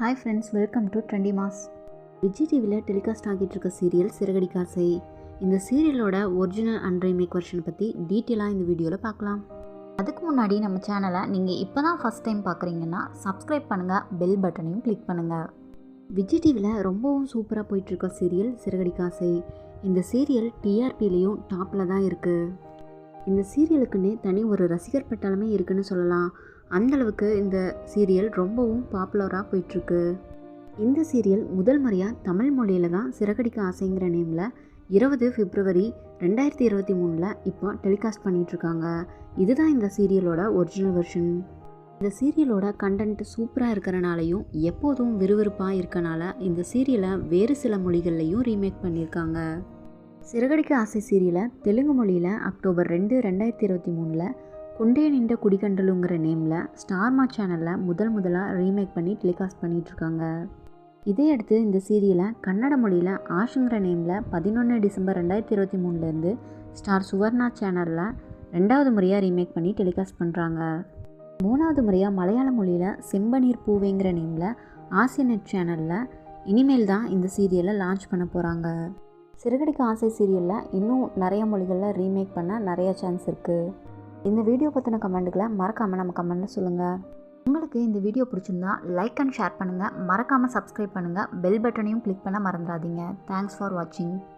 Hi friends welcome to trendy mass Vijay டிவியில் telecast ஆகிட்டு இருக்க சீரியல் சிறகடி காசை இந்த சீரியலோட ஒரிஜினல் அண்ட் ரீமேக் வெர்ஷன் பற்றி டீட்டெயிலாக இந்த வீடியோவில் பார்க்கலாம். அதுக்கு முன்னாடி நம்ம சேனலை நீங்கள் இப்போ தான் ஃபஸ்ட் டைம் பார்க்குறீங்கன்னா சப்ஸ்கிரைப் பண்ணுங்கள் பெல் பட்டனையும் கிளிக் பண்ணுங்கள் விஜய் டிவியில் ரொம்பவும் சூப்பராக போயிட்டுருக்க சீரியல் சிறகடி காசை இந்த சீரியல் டிஆர்பிலையும் டாப்பில் தான் இருக்குது இந்த சீரியலுக்குன்னே தனி ஒரு ரசிகர் பட்டாளமே இருக்குன்னு சொல்லலாம். அந்தளவுக்கு இந்த சீரியல் ரொம்பவும் பாப்புலராக போயிட்டுருக்கு இந்த சீரியல் முதல் முறையாக தமிழ் மொழியில் தான் சிறகடிக்க ஆசைங்கிற நேமில் இருபது பிப்ரவரி ரெண்டாயிரத்தி இருபத்தி மூணில் இப்போ டெலிகாஸ்ட் பண்ணிகிட்ருக்காங்க இதுதான் இந்த சீரியலோட ஒரிஜினல் வெர்ஷன். இந்த சீரியலோட கண்டென்ட் சூப்பராக இருக்கிறனாலையும் எப்போதும் விறுவிறுப்பாக இருக்கனால இந்த சீரியலை வேறு சில மொழிகள்லையும் ரீமேக் பண்ணியிருக்காங்க சிறகடிக்க ஆசை சீரியலை தெலுங்கு மொழியில் அக்டோபர் ரெண்டு ரெண்டாயிரத்தி இருபத்தி மூணில் கொண்டே நின்ற குடிகண்டலுங்கிற நேமில் ஸ்டார்மா சேனலில் முதல் முதலாக ரீமேக் பண்ணி டெலிகாஸ்ட் பண்ணிகிட்ருக்காங்க இதே அடுத்து இந்த சீரியலை கன்னட மொழியில் ஆஷுங்கிற நேமில் பதினொன்று டிசம்பர் ரெண்டாயிரத்தி இருபத்தி மூணுலேருந்து ஸ்டார் சுவர்ணா சேனலில் ரெண்டாவது முறையாக ரீமேக் பண்ணி டெலிகாஸ்ட் பண்ணுறாங்க மூணாவது முறையாக மலையாள மொழியில் செம்பனீர் பூவேங்கிற நேமில் ஆசிய நெட் சேனலில் இனிமேல் தான் இந்த சீரியலை லான்ச் பண்ண போகிறாங்க சிறுகடிக்கு ஆசை சீரியலில் இன்னும் நிறைய மொழிகளில் ரீமேக் பண்ண நிறைய சான்ஸ் இருக்குது இந்த வீடியோ பற்றின கமெண்ட்டுகளை மறக்காமல் நம்ம கமெண்ட்டில் சொல்லுங்கள் உங்களுக்கு இந்த வீடியோ பிடிச்சிருந்தா லைக் அண்ட் ஷேர் பண்ணுங்கள் மறக்காமல் சப்ஸ்கிரைப் பண்ணுங்கள் பெல் பட்டனையும் கிளிக் பண்ண மறந்துடாதீங்க. தேங்க்ஸ் ஃபார் வாட்சிங்